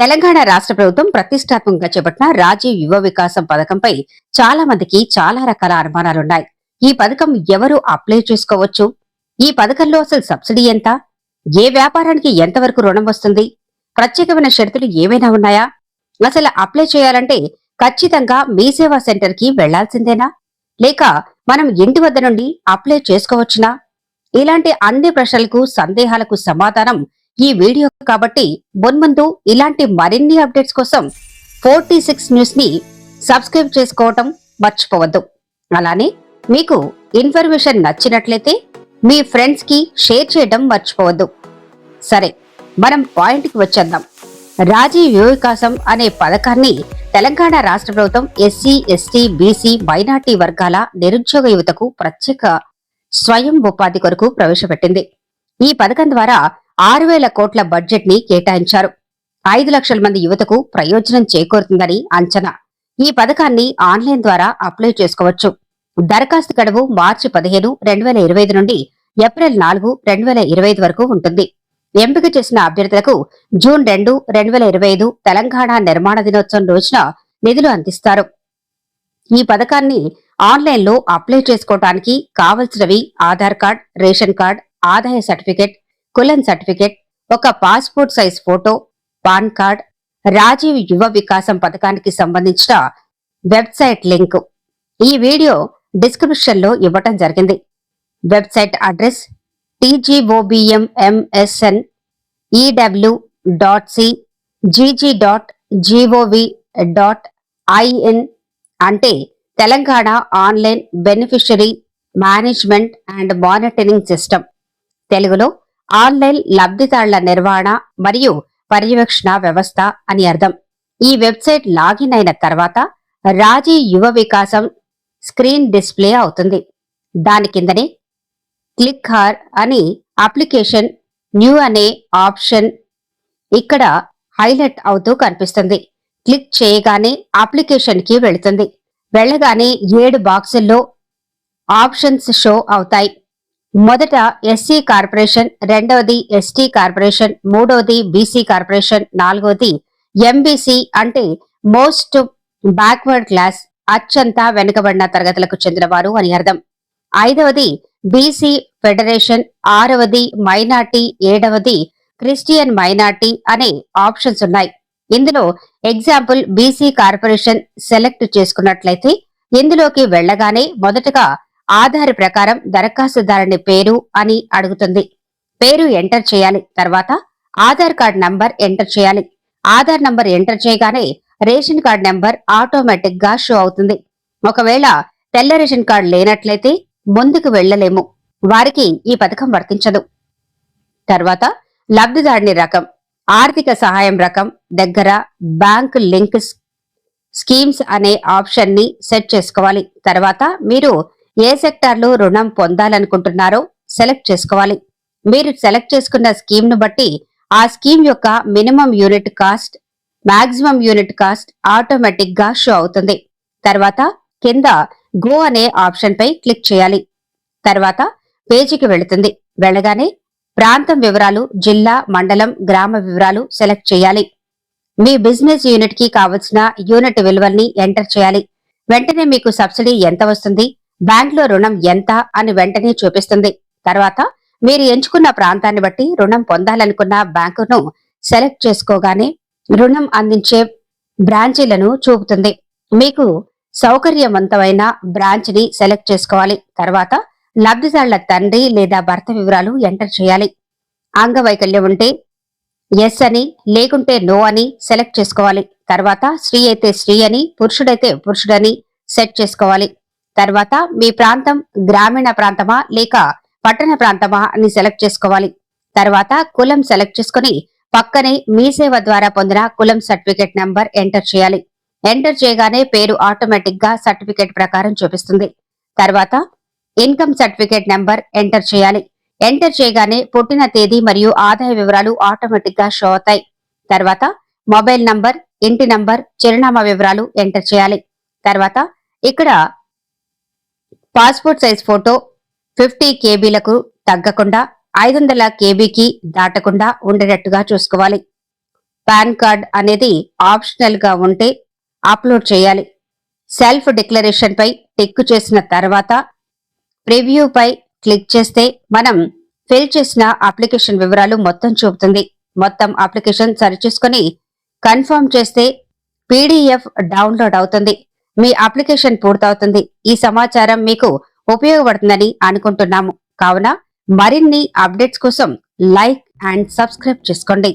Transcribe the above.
తెలంగాణ రాష్ట్ర ప్రభుత్వం ప్రతిష్టాత్మకంగా చేపట్టిన రాజీవ్ యువ వికాసం పథకంపై చాలా మందికి చాలా రకాల అనుమానాలున్నాయి. ఈ పథకం ఎవరు అప్లై చేసుకోవచ్చు? ఈ పథకంలో అసలు సబ్సిడీ ఎంత? ఏ వ్యాపారానికి ఎంతవరకు రుణం వస్తుంది? ప్రత్యేకమైన షరతులు ఏమైనా ఉన్నాయా? అసలు అప్లై చేయాలంటే ఖచ్చితంగా మీ సేవా సెంటర్కి వెళ్ళాల్సిందేనా? లేక మనం ఇంటి వద్ద నుండి అప్లై చేసుకోవచ్చునా? ఇలాంటి అన్ని ప్రశ్నలకు సందేహాలకు సమాధానం ఈ వీడియో కాబట్టి మున్ముందు ఇలాంటి మరిన్ని అప్డేట్స్ కోసం ఫోర్టీ సిక్స్ న్యూస్ని సబ్స్క్రైబ్ చేసుకోవటం మర్చిపోవద్దు. అలానే మీకు ఇన్ఫర్మేషన్ నచ్చినట్లయితే మీ ఫ్రెండ్స్కి షేర్ చేయడం మర్చిపోవద్దు. సరే మనం పాయింట్కి వచ్చేద్దాం. రాజీవ్ యువ వికాసం అనే పథకాన్ని తెలంగాణ రాష్ట్ర ప్రభుత్వం ఎస్సీ ఎస్టీ బీసీ మైనార్టీ వర్గాల నిరుద్యోగ యువతకు ప్రత్యేక స్వయం ఉపాధి కొరకు ప్రవేశపెట్టింది. ఈ పథకం ద్వారా ఆరు వేల కోట్ల బడ్జెట్ని కేటాయించారు. ఐదు లక్షల మంది యువతకు ప్రయోజనం చేకూరుతుందని అంచనా. ఈ పథకాన్ని ఆన్లైన్ ద్వారా అప్లై చేసుకోవచ్చు. దరఖాస్తు గడువు మార్చి పదిహేను రెండు వేల ఇరవై ఐదు నుండి ఏప్రిల్ నాలుగు రెండు వేల ఇరవై ఐదు వరకు ఉంటుంది. ఎంపిక చేసిన అభ్యర్థులకు జూన్ రెండు రెండు వేల ఇరవై ఐదు తెలంగాణ నిర్మాణ దినోత్సవం రోజున నిధులు అందిస్తారు. ఈ పథకాన్ని ఆన్లైన్లో అప్లై చేసుకోవడానికి కావలసినవి ఆధార్ కార్డ్ రేషన్ కార్డ్ ఆదాయ సర్టిఫికెట్ కులం సర్టిఫికేట్ ఒక passport size photo PAN card Rajiv Yuva Vikasam పథకానికి సంబంధించిన వెబ్సైట్ లింక్. ఈ వీడియో డిస్క్రిప్షన్లో ఇవ్వటం జరిగింది. Website address TGOBMMSN EW dot C GG dot GOV dot IN అంటే Telangana online beneficiary management and monitoring system. తెలుగులో ఆన్లైన్ లబ్ధిదారుల నిర్వహణ మరియు పర్యవేక్షణ వ్యవస్థ అని అర్థం. ఈ వెబ్సైట్ లాగిన్ అయిన తర్వాత రాజీ యువ వికాసం స్క్రీన్ డిస్ప్లే అవుతుంది. దాని కిందనే క్లిక్ హార్ అని అప్లికేషన్ న్యూ అనే ఆప్షన్ ఇక్కడ హైలైట్ అవుతూ కనిపిస్తుంది. క్లిక్ చేయగానే అప్లికేషన్కి వెళుతుంది. వెళ్ళగానే ఏడు బాక్సుల్లో ఆప్షన్స్ షో అవుతాయి. మొదట ఎస్సీ కార్పొరేషన్ రెండవది ఎస్టీ కార్పొరేషన్ మూడవది బీసీ కార్పొరేషన్ నాలుగవది ఎంబీసీ అంటే మోస్ట్ బ్యాక్వర్డ్ క్లాస్ అత్యంత వెనుకబడిన తరగతులకు చెందినవారు అని అర్థం. ఐదవది బీసీ ఫెడరేషన్ ఆరవది మైనార్టీ ఏడవది క్రిస్టియన్ మైనార్టీ అనే ఆప్షన్స్ ఉన్నాయి. ఇందులో ఎగ్జాంపుల్ బీసీ కార్పొరేషన్ సెలెక్ట్ చేసుకున్నట్లయితే ఇందులోకి వెళ్ళగానే మొదటగా ఆధార్ ప్రకారం దరఖాస్తుదారుని పేరు అని అడుగుతుంది. పేరు ఎంటర్ చేయాలి. తర్వాత ఆధార్ కార్డ్ నంబర్ ఎంటర్ చేయాలి. ఆధార్ నంబర్ ఎంటర్ చేయగానే రేషన్ కార్డ్ నెంబర్ ఆటోమేటిక్గా షో అవుతుంది. ఒకవేళ తెల్ల రేషన్ కార్డ్ లేనట్లయితే ముందుకు వెళ్ళలేము వారికి ఈ పథకం వర్తించదు. తర్వాత లబ్ధిదారుని రకం ఆర్థిక సహాయం రకం దగ్గర బ్యాంక్ లింక్ స్కీమ్స్ అనే ఆప్షన్ని సెట్ చేసుకోవాలి. తర్వాత మీరు ఏ సెక్టార్లో రుణం పొందాలనుకుంటున్నారో సెలెక్ట్ చేసుకోవాలి. మీరు సెలెక్ట్ చేసుకున్న స్కీమ్ను బట్టి ఆ స్కీమ్ యొక్క minimum unit cost maximum unit cost ఆటోమేటిక్గా షో అవుతుంది. తర్వాత కింద గో అనే ఆప్షన్ పై క్లిక్ చేయాలి. తర్వాత పేజీకి వెళుతుంది. వెళ్ళగానే ప్రాంతం వివరాలు జిల్లా మండలం గ్రామ వివరాలు సెలెక్ట్ చేయాలి. మీ బిజినెస్ యూనిట్కి కావలసిన యూనిట్ విలువల్ని ఎంటర్ చేయాలి. వెంటనే మీకు సబ్సిడీ ఎంత వస్తుంది? బ్యాంకులో రుణం ఎంత అని వెంటనే చూపిస్తుంది. తర్వాత మీరు ఎంచుకున్న ప్రాంతాన్ని బట్టి రుణం పొందాలనుకున్న బ్యాంకును సెలెక్ట్ చేసుకోగానే రుణం అందించే బ్రాంచీలను చూపుతుంది. మీకు సౌకర్యవంతమైన బ్రాంచ్ని సెలెక్ట్ చేసుకోవాలి. తర్వాత లబ్ధిదారుల తండ్రి లేదా భర్త వివరాలు ఎంటర్ చేయాలి. అంగవైకల్యం ఉంటే ఎస్ అని లేకుంటే నో అని సెలెక్ట్ చేసుకోవాలి. తర్వాత స్త్రీ అయితే స్త్రీ అని పురుషుడైతే పురుషుడని సెట్ చేసుకోవాలి. తర్వాత మీ ప్రాంతం గ్రామీణ ప్రాంతమా లేక పట్టణ ప్రాంతమా అని సెలెక్ట్ చేసుకోవాలి. తర్వాత కులం సెలెక్ట్ చేసుకుని పక్కనే మీ సేవ ద్వారా పొందిన కులం సర్టిఫికేట్ నంబర్ ఎంటర్ చేయాలి. ఎంటర్ చేయగానే పేరు ఆటోమేటిక్గా సర్టిఫికేట్ ప్రకారం చూపిస్తుంది. తర్వాత ఇన్కమ్ సర్టిఫికేట్ నంబర్ ఎంటర్ చేయాలి. ఎంటర్ చేయగానే పుట్టిన తేదీ మరియు ఆదాయ వివరాలు ఆటోమేటిక్గా షో అవుతాయి. తర్వాత మొబైల్ నంబర్ ఇంటి నంబర్ చిరునామా వివరాలు ఎంటర్ చేయాలి. తర్వాత ఇక్కడ పాస్పోర్ట్ సైజ్ ఫోటో ఫిఫ్టీ కేబీలకు తగ్గకుండా ఐదు వందల కేబీకి దాటకుండా ఉండేటట్టుగా చూసుకోవాలి. పాన్ కార్డ్ అనేది ఆప్షనల్గా ఉంటే అప్లోడ్ చేయాలి. సెల్ఫ్ డిక్లరేషన్పై టిక్ చేసిన తర్వాత ప్రివ్యూపై క్లిక్ చేస్తే మనం ఫిల్ చేసిన అప్లికేషన్ వివరాలు మొత్తం చూపుతుంది. మొత్తం అప్లికేషన్ సరిచూసుకొని కన్ఫర్మ్ చేస్తే పీడిఎఫ్ డౌన్లోడ్ అవుతుంది. మీ అప్లికేషన్ పూర్తవుతుంది. ఈ సమాచారం మీకు ఉపయోగపడుతుందని అనుకుంటున్నాము. కావున మరిన్ని అప్డేట్స్ కోసం లైక్ అండ్ సబ్స్క్రైబ్ చేసుకోండి.